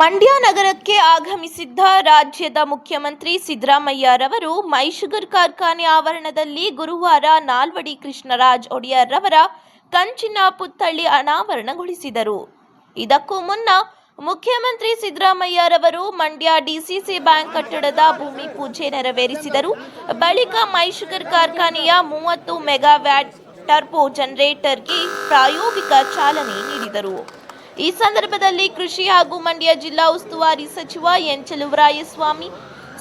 ಮಂಡ್ಯ ನಗರಕ್ಕೆ ಆಗಮಿಸಿದ್ದ ರಾಜ್ಯದ ಮುಖ್ಯಮಂತ್ರಿ ಸಿದ್ದರಾಮಯ್ಯರವರು ಮೈಶುಗರ್ ಕಾರ್ಖಾನೆ ಆವರಣದಲ್ಲಿ ಗುರುವಾರ ನಾಲ್ವಡಿ ಕೃಷ್ಣರಾಜ್ ಒಡೆಯರ್ ರವರ ಕಂಚಿನ ಪುತ್ಥಳಿ ಅನಾವರಣಗೊಳಿಸಿದರು. ಇದಕ್ಕೂ ಮುನ್ನ ಮುಖ್ಯಮಂತ್ರಿ ಸಿದ್ದರಾಮಯ್ಯರವರು ಮಂಡ್ಯ ಡಿಸಿಸಿ ಬ್ಯಾಂಕ್ ಕಟ್ಟಡದ ಭೂಮಿ ಪೂಜೆ ನೆರವೇರಿಸಿದರು. ಬಳಿಕ ಮೈಶುಗರ್ ಕಾರ್ಖಾನೆಯ ಮೂವತ್ತು ಮೆಗಾವ್ಯಾಟ್ ಟರ್ಬೋ ಜನರೇಟರ್ಗೆ ಪ್ರಾಯೋಗಿಕ ಚಾಲನೆ ನೀಡಿದರು. ಈ ಸಂದರ್ಭದಲ್ಲಿ ಕೃಷಿ ಹಾಗೂ ಮಂಡ್ಯ ಜಿಲ್ಲಾ ಉಸ್ತುವಾರಿ ಸಚಿವ ಎನ್ ಚಲುವರಾಯಸ್ವಾಮಿ,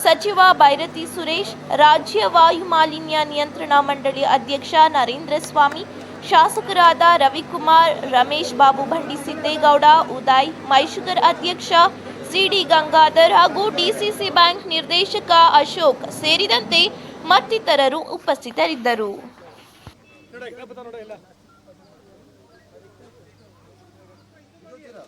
ಸಚಿವ ಭೈರತಿ ಸುರೇಶ್, ರಾಜ್ಯ ವಾಯು ಮಾಲಿನ್ಯ ನಿಯಂತ್ರಣ ಮಂಡಳಿ ಅಧ್ಯಕ್ಷ ನರೇಂದ್ರ ಸ್ವಾಮಿ, ಶಾಸಕರಾದ ರವಿಕುಮಾರ್, ರಮೇಶ್ ಬಾಬು ಭಂಡಿ ಸಿದ್ದೇಗೌಡ, ಉದಯ್ ಮೈಶುಗರ್ ಅಧ್ಯಕ್ಷ ಸಿಡಿ ಗಂಗಾಧರ್ ಹಾಗೂ ಡಿಸಿಸಿ ಬ್ಯಾಂಕ್ ನಿರ್ದೇಶಕ ಅಶೋಕ್ ಸೇರಿದಂತೆ ಮತ್ತಿತರರು ಉಪಸ್ಥಿತರಿದ್ದರು.